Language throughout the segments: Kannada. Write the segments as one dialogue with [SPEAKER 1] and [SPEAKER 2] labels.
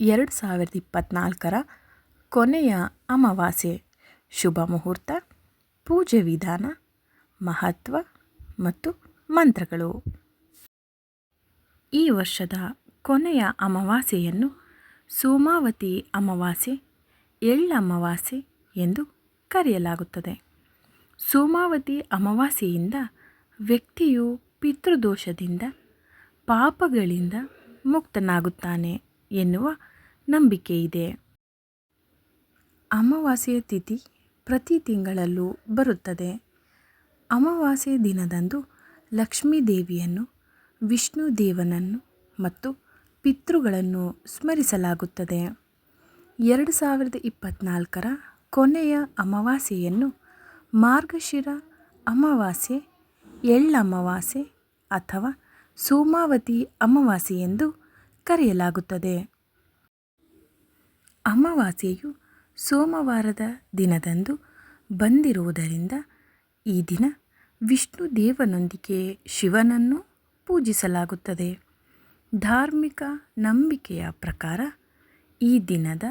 [SPEAKER 1] ಎರಡು ಸಾವಿರದ ಇಪ್ಪತ್ತ್ನಾಲ್ಕರ ಕೊನೆಯ ಅಮಾವಾಸ್ಯೆ. ಶುಭ ಮುಹೂರ್ತ, ಪೂಜೆ ವಿಧಾನ, ಮಹತ್ವ ಮತ್ತು ಮಂತ್ರಗಳು. ಈ ವರ್ಷದ ಕೊನೆಯ ಅಮಾವಾಸ್ಯೆಯನ್ನು ಸೋಮಾವತಿ ಅಮಾವಾಸ್ಯೆ ಎಳ್ಳಮಾವಾಸ್ಯೆ ಎಂದು ಕರೆಯಲಾಗುತ್ತದೆ. ಸೋಮಾವತಿ ಅಮಾವಾಸ್ಯೆಯಿಂದ ವ್ಯಕ್ತಿಯು ಪಿತೃದೋಷದಿಂದ ಪಾಪಗಳಿಂದ ಮುಕ್ತನಾಗುತ್ತಾನೆ. ಎನ್ನುವ ನಂಬಿಕೆಯಿದೆ ಅಮಾವಾಸ್ಯೆಯ ತಿಥಿ ಪ್ರತಿ ತಿಂಗಳಲ್ಲೂ ಬರುತ್ತದೆ. ಅಮಾವಾಸ್ಯೆ ದಿನದಂದು ಲಕ್ಷ್ಮೀ ದೇವಿಯನ್ನು, ವಿಷ್ಣು ದೇವನನ್ನು ಮತ್ತು ಪಿತೃಗಳನ್ನು ಸ್ಮರಿಸಲಾಗುತ್ತದೆ. ಎರಡು ಸಾವಿರದ ಇಪ್ಪತ್ತ್ನಾಲ್ಕರ ಕೊನೆಯ ಅಮಾವಾಸ್ಯೆಯನ್ನು ಮಾರ್ಗಶಿರ ಅಮಾವಾಸ್ಯೆ, ಎಳ್ಳಮಾವಾಸ್ಯೆ ಅಥವಾ ಸೋಮಾವತಿ ಅಮಾವಾಸ್ಯೆ ಎಂದು ಕರೆಯಲಾಗುತ್ತದೆ. ಅಮಾವಾಸ್ಯೆಯು ಸೋಮವಾರದ ದಿನದಂದು ಬಂದಿರುವುದರಿಂದ ಈ ದಿನ ವಿಷ್ಣು ದೇವನೊಂದಿಗೆ ಶಿವನನ್ನು ಪೂಜಿಸಲಾಗುತ್ತದೆ. ಧಾರ್ಮಿಕ ನಂಬಿಕೆಯ ಪ್ರಕಾರ ಈ ದಿನದ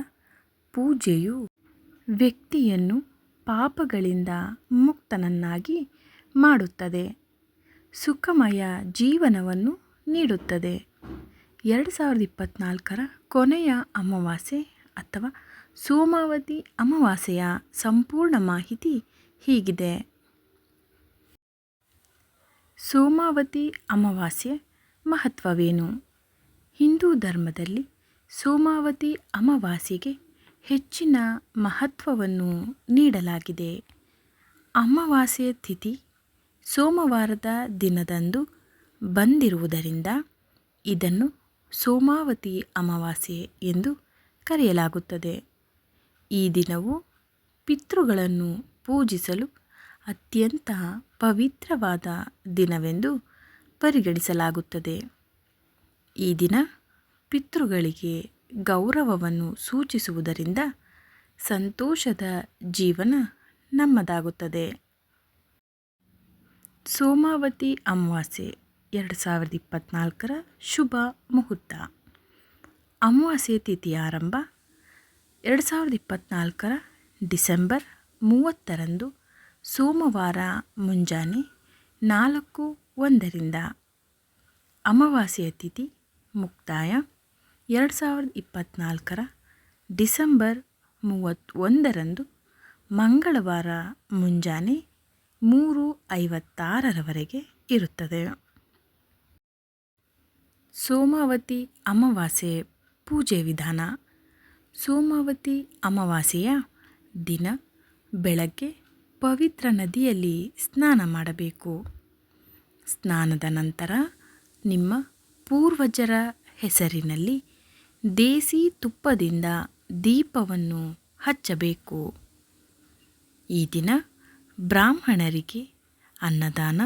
[SPEAKER 1] ಪೂಜೆಯು ವ್ಯಕ್ತಿಯನ್ನು ಪಾಪಗಳಿಂದ ಮುಕ್ತನನ್ನಾಗಿ ಮಾಡುತ್ತದೆ. ಸುಖಮಯ ಜೀವನವನ್ನು ನೀಡುತ್ತದೆ. ಎರಡು ಸಾವಿರದ ಇಪ್ಪತ್ತ್ನಾಲ್ಕರ ಕೊನೆಯ ಅಮಾವಾಸ್ಯೆ ಅಥವಾ ಸೋಮಾವತಿ ಅಮಾವಾಸ್ಯೆಯ ಸಂಪೂರ್ಣ ಮಾಹಿತಿ ಹೀಗಿದೆ. ಸೋಮಾವತಿ ಅಮಾವಾಸ್ಯೆ ಮಹತ್ವವೇನು? ಹಿಂದೂ ಧರ್ಮದಲ್ಲಿ ಸೋಮಾವತಿ ಅಮಾವಾಸ್ಯೆಗೆ ಹೆಚ್ಚಿನ ಮಹತ್ವವನ್ನು ನೀಡಲಾಗಿದೆ. ಅಮಾವಾಸ್ಯೆ ತಿಥಿ ಸೋಮವಾರದ ದಿನದಂದು ಬಂದಿರುವುದರಿಂದ ಇದನ್ನು ಸೋಮಾವತಿ ಅಮಾವಾಸ್ಯೆ ಎಂದು ಕರೆಯಲಾಗುತ್ತದೆ. ಈ ದಿನವು ಪಿತೃಗಳನ್ನು ಪೂಜಿಸಲು ಅತ್ಯಂತ ಪವಿತ್ರವಾದ ದಿನವೆಂದು ಪರಿಗಣಿಸಲಾಗುತ್ತದೆ. ಈ ದಿನ ಪಿತೃಗಳಿಗೆ ಗೌರವವನ್ನು ಸೂಚಿಸುವುದರಿಂದ ಸಂತೋಷದ ಜೀವನ ನಮ್ಮದಾಗುತ್ತದೆ. ಸೋಮಾವತಿ ಅಮಾವಾಸ್ಯೆ ಎರಡು ಸಾವಿರದ ಇಪ್ಪತ್ತ್ನಾಲ್ಕರ ಶುಭ ಮುಹೂರ್ತ. ಅಮಾವಾಸ್ಯೆ ತಿಥಿ ಆರಂಭ ಎರಡು ಸಾವಿರದ ಇಪ್ಪತ್ತ್ನಾಲ್ಕರ ಡಿಸೆಂಬರ್ ಮೂವತ್ತರಂದು ಸೋಮವಾರ ಮುಂಜಾನೆ ನಾಲ್ಕು ಒಂದರಿಂದ. ಅಮಾವಾಸ್ಯೆಯ ತಿಥಿ ಮುಕ್ತಾಯ ಎರಡು ಸಾವಿರದ ಇಪ್ಪತ್ತ್ನಾಲ್ಕರ ಡಿಸೆಂಬರ್ ಮೂವತ್ತೊಂದರಂದು ಮಂಗಳವಾರ ಮುಂಜಾನೆ ಮೂರು ಐವತ್ತಾರರವರೆಗೆ ಇರುತ್ತದೆ. ಸೋಮಾವತಿ ಅಮಾವಾಸ್ಯೆ ಪೂಜೆ ವಿಧಾನ. ಸೋಮಾವತಿ ಅಮಾವಾಸ್ಯೆಯ ದಿನ ಬೆಳಗ್ಗೆ ಪವಿತ್ರ ನದಿಯಲ್ಲಿ ಸ್ನಾನ ಮಾಡಬೇಕು. ಸ್ನಾನದ ನಂತರ ನಿಮ್ಮ ಪೂರ್ವಜರ ಹೆಸರಿನಲ್ಲಿ ದೇಸಿ ತುಪ್ಪದಿಂದ ದೀಪವನ್ನು ಹಚ್ಚಬೇಕು. ಈ ದಿನ ಬ್ರಾಹ್ಮಣರಿಗೆ ಅನ್ನದಾನ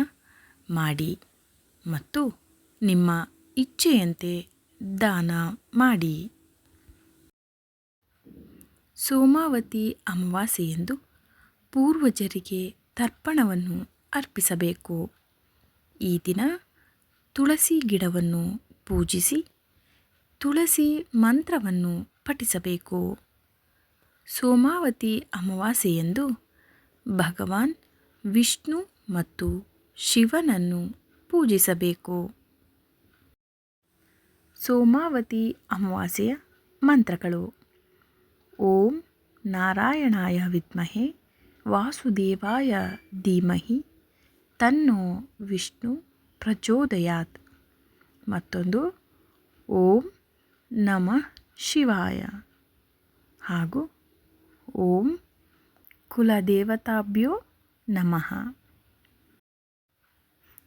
[SPEAKER 1] ಮಾಡಿ ಮತ್ತು ನಿಮ್ಮ ಇಚ್ಛೆಯಂತೆ ದಾನ ಮಾಡಿ. ಸೋಮಾವತಿ ಅಮಾವಾಸ್ಯೆಯೆಂದು ಪೂರ್ವಜರಿಗೆ ತರ್ಪಣವನ್ನು ಅರ್ಪಿಸಬೇಕು. ಈ ದಿನ ತುಳಸಿ ಗಿಡವನ್ನು ಪೂಜಿಸಿ ತುಳಸಿ ಮಂತ್ರವನ್ನು ಪಠಿಸಬೇಕು. ಸೋಮಾವತಿ ಅಮಾವಾಸ್ಯೆಯೆಂದು ಭಗವಾನ್ ವಿಷ್ಣು ಮತ್ತು ಶಿವನನ್ನು ಪೂಜಿಸಬೇಕು. ಸೋಮಾವತಿ ಅಮಾವಾಸ್ಯೆಯ ಮಂತ್ರಗಳು. ಓಂ ನಾರಾಯಣಾಯ ವಿದ್ಮಹೆ, ವಾಸುದೇವಾಯ ಧೀಮಹಿ, ತನ್ನೋ ವಿಷ್ಣು ಪ್ರಚೋದಯಾತ್. ಮತ್ತೊಂದು, ಓಂ ನಮಃ ಶಿವಾಯ. ಹಾಗೂ, ಓಂ ಕುಲದೇವತಾಭ್ಯೋ ನಮಃ.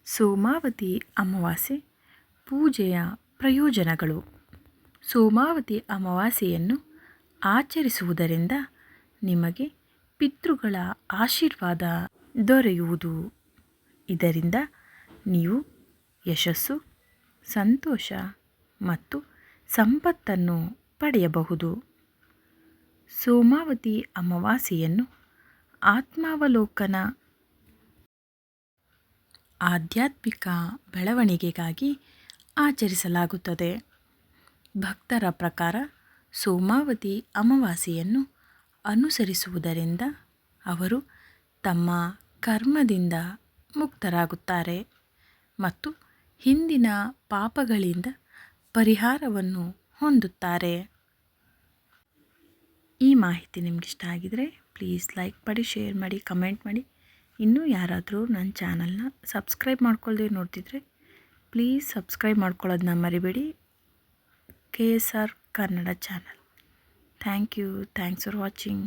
[SPEAKER 1] ಸೋಮಾವತಿ ಅಮಾವಾಸ್ಯೆ ಪೂಜೆಯ ಪ್ರಯೋಜನಗಳು. ಸೋಮಾವತಿ ಅಮಾವಾಸ್ಯೆಯನ್ನು ಆಚರಿಸುವುದರಿಂದ ನಿಮಗೆ ಪಿತೃಗಳ ಆಶೀರ್ವಾದ ದೊರೆಯುವುದು. ಇದರಿಂದ ನೀವು ಯಶಸ್ಸು, ಸಂತೋಷ ಮತ್ತು ಸಂಪತ್ತನ್ನು ಪಡೆಯಬಹುದು. ಸೋಮಾವತಿ ಅಮಾವಾಸ್ಯೆಯನ್ನು ಆತ್ಮಾವಲೋಕನ ಆಧ್ಯಾತ್ಮಿಕ ಬೆಳವಣಿಗೆಗಾಗಿ ಆಚರಿಸಲಾಗುತ್ತದೆ. ಭಕ್ತರ ಪ್ರಕಾರ ಸೋಮಾವತಿ ಅಮಾವಾಸ್ಯೆಯನ್ನು ಅನುಸರಿಸುವುದರಿಂದ ಅವರು ತಮ್ಮ ಕರ್ಮದಿಂದ ಮುಕ್ತರಾಗುತ್ತಾರೆ ಮತ್ತು ಹಿಂದಿನ ಪಾಪಗಳಿಂದ ಪರಿಹಾರವನ್ನು ಹೊಂದುತ್ತಾರೆ. ಈ ಮಾಹಿತಿ ನಿಮಗಿಷ್ಟ ಆಗಿದರೆ ಪ್ಲೀಸ್ ಲೈಕ್ ಮಾಡಿ, ಶೇರ್ ಮಾಡಿ, ಕಮೆಂಟ್ ಮಾಡಿ. ಇನ್ನೂ ಯಾರಾದರೂ ನನ್ನ ಚಾನಲ್ನ ಸಬ್ಸ್ಕ್ರೈಬ್ ಮಾಡ್ಕೊಳ್ಳದೆ ನೋಡ್ತಿದ್ರೆ ಪ್ಲೀಸ್ ಸಬ್ಸ್ಕ್ರೈಬ್ ಮಾಡ್ಕೊಳ್ಳೋದನ್ನ ಮರಿಬೇಡಿ. K S R Kannada channel. Thank you. Thanks for watching.